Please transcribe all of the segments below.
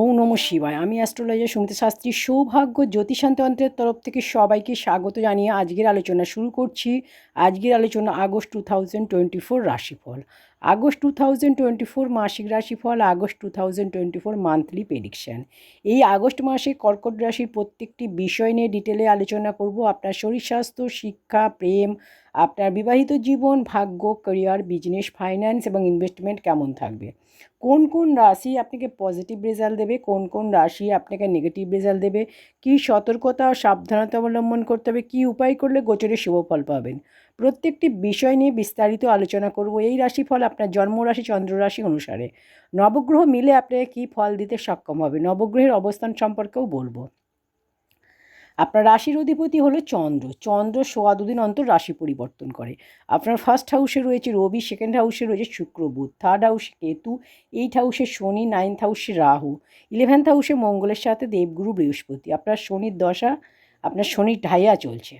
ওম নম শিবায়। আমি অ্যাস্ট্রোলজার সুমিতা শাস্ত্রী, সৌভাগ্য জ্যোতিষান্তন্ত্রের তরফ থেকে সবাইকে স্বাগত জানিয়ে আজকের আলোচনা শুরু করছি। আজকের আলোচনা August two thousand twenty four রাশিফল। August two thousand twenty four মাসিক রাশিফল, August two thousand twenty four monthly prediction এই আগস্ট মাসে কর্কট রাশির প্রত্যেকটি বিষয় নিয়ে ডিটেলে আলোচনা করব। আপনার শরীর স্বাস্থ্য, শিক্ষা, প্রেম আপনার বিবাহিত জীবন, ভাগ্য ক্যারিয়ার বিজনেস ফাইন্যান্স এবং ইনভেস্টমেন্ট কেমন থাকবে? কোন কোন রাশি আপনাকে পজিটিভ রেজাল্ট দেবে? কোন কোন রাশি আপনাকে নেগেটিভ রেজাল্ট দেবে? কী সতর্কতা ও সাবধানতা অবলম্বন করতে হবে? কী উপায় করলে গোচরে শুভ ফল পাবেন? প্রত্যেকটি বিষয় নিয়ে বিস্তারিত আলোচনা করব। এই রাশিফল আপনার জন্মরাশি চন্দ্ররাশি অনুসারে। নবগ্রহ মিলে আপনাকে কী ফল দিতে সক্ষম হবে? নবগ্রহের অবস্থান সম্পর্কেও বলব। আপনার রাশির অধিপতি হলো চন্দ্র। চন্দ্র সোয়া দুদিন অন্তর রাশি পরিবর্তন করে। আপনার ফার্স্ট হাউসে রয়েছে রবি সেকেন্ড হাউসে রয়েছে শুক্র, বুধ থার্ড হাউসে কেতু এইট হাউসে শনি নাইন্থ হাউসে রাহু ইলেভেন্থ হাউসে মঙ্গলের সাথে দেবগুরু বৃহস্পতি। আপনার শনির দশা, আপনার শনির ঢাইয়া চলছে।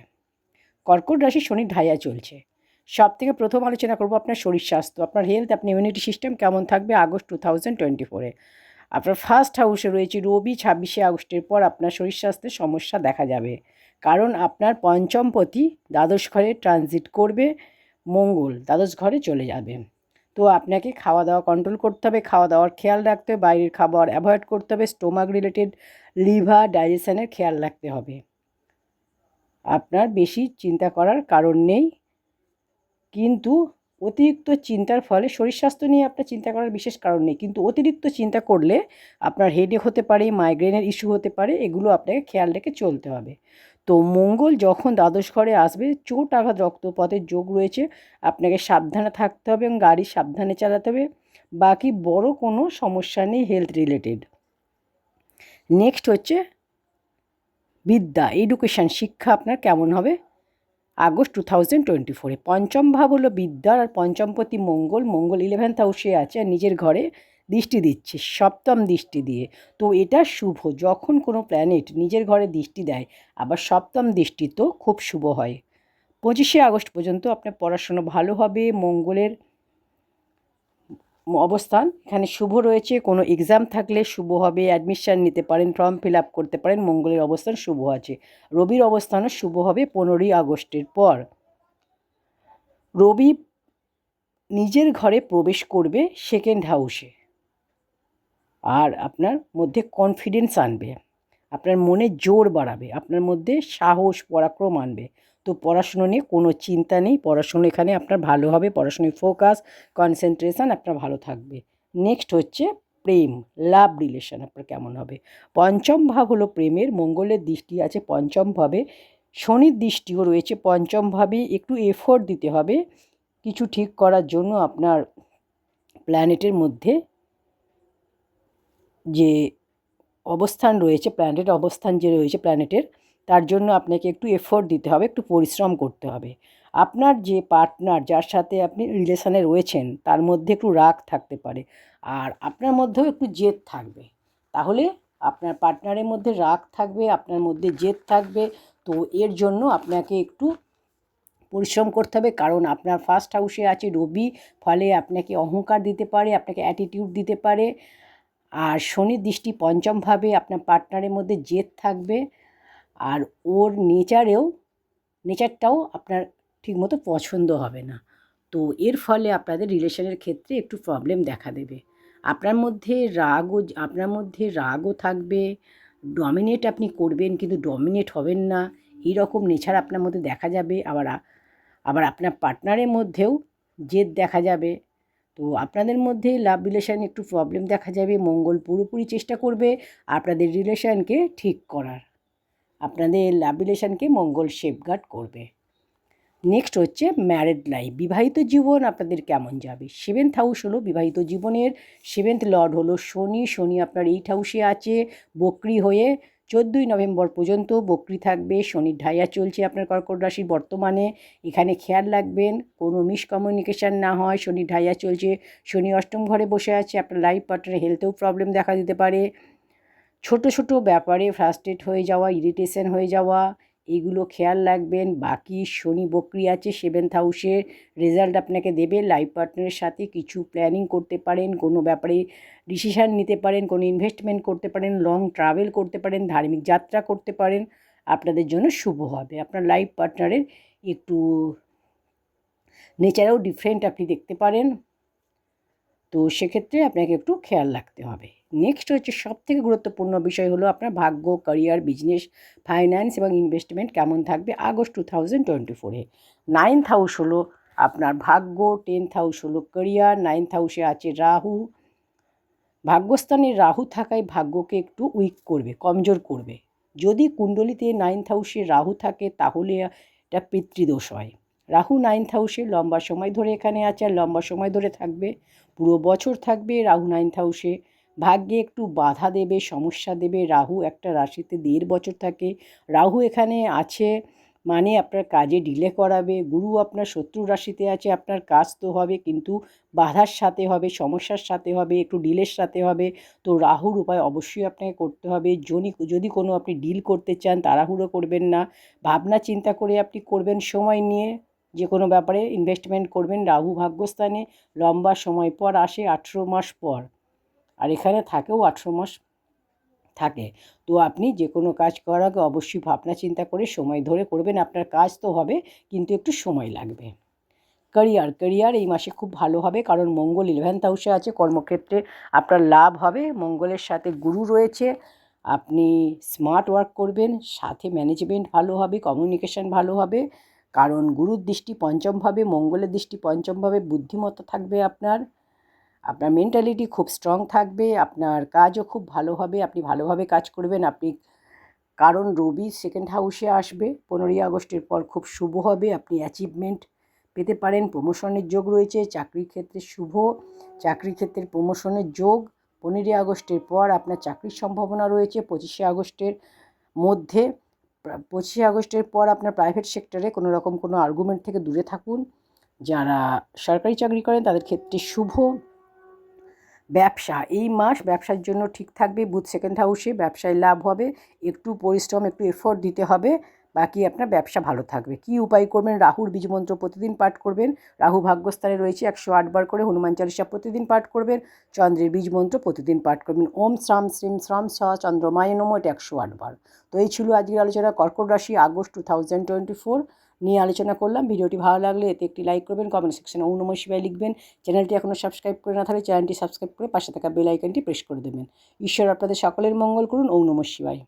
কর্কট রাশি শনির ঢাইয়া চলছে। সব থেকে প্রথম আলোচনা করব আপনার শরীর স্বাস্থ্য। আপনার হেলথ আপনার ইমিউনিটি সিস্টেম কেমন থাকবে আগস্ট টু থাউজেন্ড টোয়েন্টি ফোরে আপনার ফার্স্ট হাউসে রয়েছে রবি, ছাব্বিশে আগস্টের পর আপনার শরীর স্বাস্থ্যের সমস্যা দেখা যাবে। কারণ আপনার পঞ্চমপতি দ্বাদশ ঘরে ট্রানজিট করবে, মঙ্গল দ্বাদশ ঘরে চলে যাবে। তো আপনাকে খাওয়া দাওয়া কন্ট্রোল করতে হবে, খাওয়া দাওয়ার খেয়াল রাখতে হবে, বাইরের খাবার অ্যাভয়েড করতে হবে স্টোমাক রিলেটেড লিভার ডাইজেশনের খেয়াল রাখতে হবে। আপনার বেশি চিন্তা করার কারণ নেই, কিন্তু অতিরিক্ত চিন্তার ফলে শরীর স্বাস্থ্য নিয়ে আপনার চিন্তা করার বিশেষ কারণ নেই। কিন্তু অতিরিক্ত চিন্তা করলে আপনার হেডেক হতে পারে মাইগ্রেনের ইস্যু হতে পারে, এগুলো আপনাকে খেয়াল রেখে চলতে হবে। তো মঙ্গল যখন দ্বাদশ ঘরে আসবে, চোট আঘাত রক্তপথের যোগ রয়েছে, আপনাকে সাবধানে থাকতে হবে এবং গাড়ি সাবধানে চালাতে হবে। বাকি বড় কোনো সমস্যা নেই হেলথ রিলেটেড নেক্সট হচ্ছে বিদ্যা এডুকেশান শিক্ষা আপনার কেমন হবে? আগস্ট টু থাউজেন্ড টোয়েন্টি ফোরে পঞ্চম ভাব হলো বিদ্যার আর পঞ্চমপতি মঙ্গল মঙ্গল ইলেভেন্থ হাউসে আছে আর নিজের ঘরে দৃষ্টি দিচ্ছে, সপ্তম দৃষ্টি দিয়ে। তো এটা শুভ, যখন কোনো প্ল্যানেট নিজের ঘরে দৃষ্টি দেয়, আবার সপ্তম দৃষ্টি তো খুব শুভ হয়। পঁচিশে আগস্ট পর্যন্ত আপনার পড়াশুনো ভালো হবে, মঙ্গলের অবস্থান। এখানে শুভ রয়েছে, কোনো এক্সাম থাকলে শুভ হবে অ্যাডমিশান নিতে পারেন ফর্ম ফিল আপ করতে পারেন, মঙ্গলের অবস্থান শুভ আছে। রবির অবস্থানও শুভ হবে পনেরোই আগস্টের পর। রবি নিজের ঘরে প্রবেশ করবে সেকেন্ড হাউসে আর আপনার মধ্যে কনফিডেন্স আনবে। আপনার মনে জোর বাড়াবে। আপনার মধ্যে সাহস, পরাক্রম আনবে। তো পড়াশুনো নিয়ে কোনো চিন্তা নেই। পড়াশুনো এখানে আপনার ভালো হবে, পড়াশুনোয় ফোকাস কনসেন্ট্রেশন আপনার ভালো থাকবে। নেক্সট হচ্ছে প্রেম লাভ রিলেশন আপনার কেমন হবে? পঞ্চম ভাব হলো প্রেমের, মঙ্গলের দৃষ্টি আছে পঞ্চম ভাবে। শনির দৃষ্টিও রয়েছে পঞ্চম ভাবে, একটু এফোর্ট দিতে হবে। কিছু ঠিক করার জন্য আপনার প্ল্যানেটের মধ্যে যে অবস্থান রয়েছে প্ল্যানেটের অবস্থান যে রয়েছে প্ল্যানেটের তার জন্য আপনাকে একটু এফোর্ট দিতে হবে, একটু পরিশ্রম করতে হবে। আপনার যে পার্টনার যার সাথে আপনি রিলেশানে রয়েছেন, তার মধ্যে একটু রাগ থাকতে পারে আর আপনার মধ্যেও একটু জেদ থাকবে। তাহলে আপনার পার্টনারের মধ্যে রাগ থাকবে, আপনার মধ্যে জেদ থাকবে, তো এর জন্য আপনাকে একটু পরিশ্রম করতে হবে। কারণ আপনার ফার্স্ট হাউসে আছে রবি, ফলে আপনাকে অহংকার দিতে পারে, আপনাকে অ্যাটিটিউড দিতে পারে। আর শনির দৃষ্টি পঞ্চমভাবে আপনার পার্টনারের মধ্যে জেদ থাকবে। আর ওর নেচারেও, নেচারটাও আপনার ঠিকমতো পছন্দ হবে না। তো এর ফলে আপনাদের রিলেশনের ক্ষেত্রে একটু প্রবলেম দেখা দেবে। আপনার মধ্যে রাগও, আপনার মধ্যে রাগও থাকবে, ডমিনেট আপনি করবেন কিন্তু ডমিনেট হবেন না, এইরকম নেচার আপনার মধ্যে দেখা যাবে। আবার আবার আপনার পার্টনারের মধ্যেও জেদ দেখা যাবে। তো আপনাদের মধ্যে লাভ রিলেশান একটু প্রবলেম দেখা যাবে, মঙ্গল পুরোপুরি চেষ্টা করবে আপনাদের রিলেশানকে ঠিক করার। আপনাদের লাভ মঙ্গল সেফগার্ড করবে। নেক্সট হচ্ছে ম্যারেড লাইফ বিবাহিত জীবন আপনাদের কেমন যাবে? সেভেন্থ হাউস হলো বিবাহিত জীবনের সেভেন্থ লর্ড হলো শনি শনি আপনার এইট হাউসে আছে, বকরি হয়ে চোদ্দোই নভেম্বর পর্যন্ত বকরি থাকবে, শনির ঢাইয়া চলছে আপনার কর্কট রাশির বর্তমানে, এখানে খেয়াল রাখবেন, কোনো মিসকমিউনিকেশান না হয় শনি ঢাইয়া চলছে, শনি অষ্টম ঘরে বসে আছে, আপনার লাইফ পার্টনারের হেলথেও প্রবলেম দেখা দিতে পারে। ছোট ছোট ব্যাপারে ফ্রাস্ট্রেট হয়ে যাওয়া ইরিটেশন হয়ে যাওয়া, এগুলো খেয়াল রাখবেন। বাকি শনি বকরি আছে সেভেন্থ হাউসের রেজাল্ট আপনাকে দেবে। লাইফ পার্টনারের সাথে কিছু প্ল্যানিং করতে পারেন, কোনো ব্যাপারে ডিসিশান নিতে পারেন, কোনো ইনভেস্টমেন্ট করতে পারেন লং ট্রাভেল করতে পারেন, ধার্মিক যাত্রা করতে পারেন, আপনাদের জন্য শুভ হবে। আপনার লাইফ পার্টনারের একটু নেচারেও ডিফারেন্ট আপনি দেখতে পারেন। তো সেক্ষেত্রে আপনাকে একটু খেয়াল রাখতে হবে। নেক্সট হচ্ছে সব থেকে গুরুত্বপূর্ণ বিষয় হলো আপনার ভাগ্য ক্যারিয়ার বিজনেস ফাইন্যান্স এবং ইনভেস্টমেন্ট কেমন থাকবে আগস্ট টু থাউজেন্ড টোয়েন্টি ফোরে নাইন্থ হাউস হলো আপনার ভাগ্য টেন্থ হাউস হলো ক্যারিয়ার নাইন্থ হাউসে আছে রাহু। ভাগ্যস্থানে রাহু থাকায় ভাগ্যকে একটু উইক করবে, কমজোর করবে। যদি কুণ্ডলিতে নাইন্থ হাউসে রাহু থাকে তাহলে এটা পিতৃদোষ হয়। রাহু নাইন্থ হাউসে লম্বা সময় ধরে এখানে আছে আর লম্বা সময় ধরে থাকবে। পুরো বছর থাকবে রাহু নাইন্থ হাউসে ভাগ্যে একটু বাধা দেবে, সমস্যা দেবে। রাহু একটা রাশিতে দেড় বছর থাকে। রাহু এখানে আছে মানে আপনার কাজে ডিলে করাবে। গুরু আপনার শত্রু রাশিতে আছে, আপনার কাজ তো হবে কিন্তু বাধার সাথে হবে, সমস্যার সাথে হবে, একটু ডিলের সাথে হবে। তো রাহুর উপায় অবশ্যই আপনাকে করতে হবে। যদি যদি কোনো আপনি ডিল করতে চান, তাড়াহুড়ো করবেন না। ভাবনা চিন্তা করে আপনি করবেন সময় নিয়ে। যে কোনো ব্যাপারে ইনভেস্টমেন্ট করবেন রাহু ভাগ্যস্থানে, লম্বা সময় পর আসে আঠেরো মাস পর। আর এখানে থাকেও আঠেরো মাস থাকে। তো আপনি যে কোনো কাজ করার আগে অবশ্যই ভাবনা চিন্তা করে সময় ধরে করবেন। আপনার কাজ তো হবে, কিন্তু একটু সময় লাগবে। ক্যারিয়ার ক্যারিয়ার এই মাসে খুব ভালো হবে, কারণ মঙ্গল ইলেভেন্থ হাউসে আছে। কর্মক্ষেত্রে আপনার লাভ হবে। মঙ্গলের সাথে গুরু রয়েছে। আপনি স্মার্ট ওয়ার্ক করবেন, সাথে ম্যানেজমেন্ট ভালো হবে কমিউনিকেশন ভালো হবে। কারণ গুরুর দৃষ্টি পঞ্চমভাবে, মঙ্গলের দৃষ্টি পঞ্চমভাবে, বুদ্ধিমত্তা থাকবে আপনার। আপনার মেন্টালিটি খুব স্ট্রং থাকবে, আপনার কাজও খুব ভালো হবে, আপনি ভালোভাবে কাজ করবেন, আপনি কারণ রবি সেকেন্ড হাউসে আসবে, পনেরোই আগস্টের পর খুব শুভ হবে, আপনি অ্যাচিভমেন্ট পেতে পারেন প্রমোশনের যোগ রয়েছে, চাকরির ক্ষেত্রে শুভ, চাকরির ক্ষেত্রে প্রমোশনের যোগ, পনেরোই আগস্টের পর আপনার চাকরির সম্ভাবনা রয়েছে, পঁচিশে আগস্টের মধ্যে। পঁচিশে আগস্টের পর আপনার প্রাইভেট সেক্টরে কোনো রকম কোনো আর্গুমেন্ট থেকে দূরে থাকুন। যারা সরকারি চাকরি করেন তাদের ক্ষেত্রে শুভ। ব্যবসা, এই মাস ব্যবসার জন্য ঠিক থাকবে বুথ সেকেন্ড হাউসে ব্যবসায় লাভ হবে। একটু পরিশ্রম, একটু এফোর্ট দিতে হবে। বাকি আপনার ব্যবসা ভালো থাকবে। কি উপায় করবেন? রাহুর বীজমন্ত্র প্রতিদিন পাঠ করবেন। রাহু ভাগ্যস্থানে রয়েছে, একশো আটবার করে হনুমান চালিশা প্রতিদিন পাঠ করবেন। চন্দ্রের বীজমন্ত্র প্রতিদিন পাঠ করবেন। ওম শ্রাম শ্রীম শ্রাম স চন্দ্রমায় নম, এটা একশো আটবার তো এই ছিল আজকের আলোচনা। কর্কট রাশি, August two thousand twenty four নিয়ে আলোচনা করলাম। ভিডিওটি ভালো লাগলে এতে একটি লাইক করবেন কমেন্ট সেকশনে ওম নম লিখবেন। চ্যানেলটি এখনও সাবস্ক্রাইব করে না থাকলে চ্যানেলটি সাবস্ক্রাইব করে পাশে থাকা বেল আইকনটি প্রেস করে দেবেন। ঈশ্বর আপনাদের সকলের মঙ্গল করুন। ওম নম শিবায়।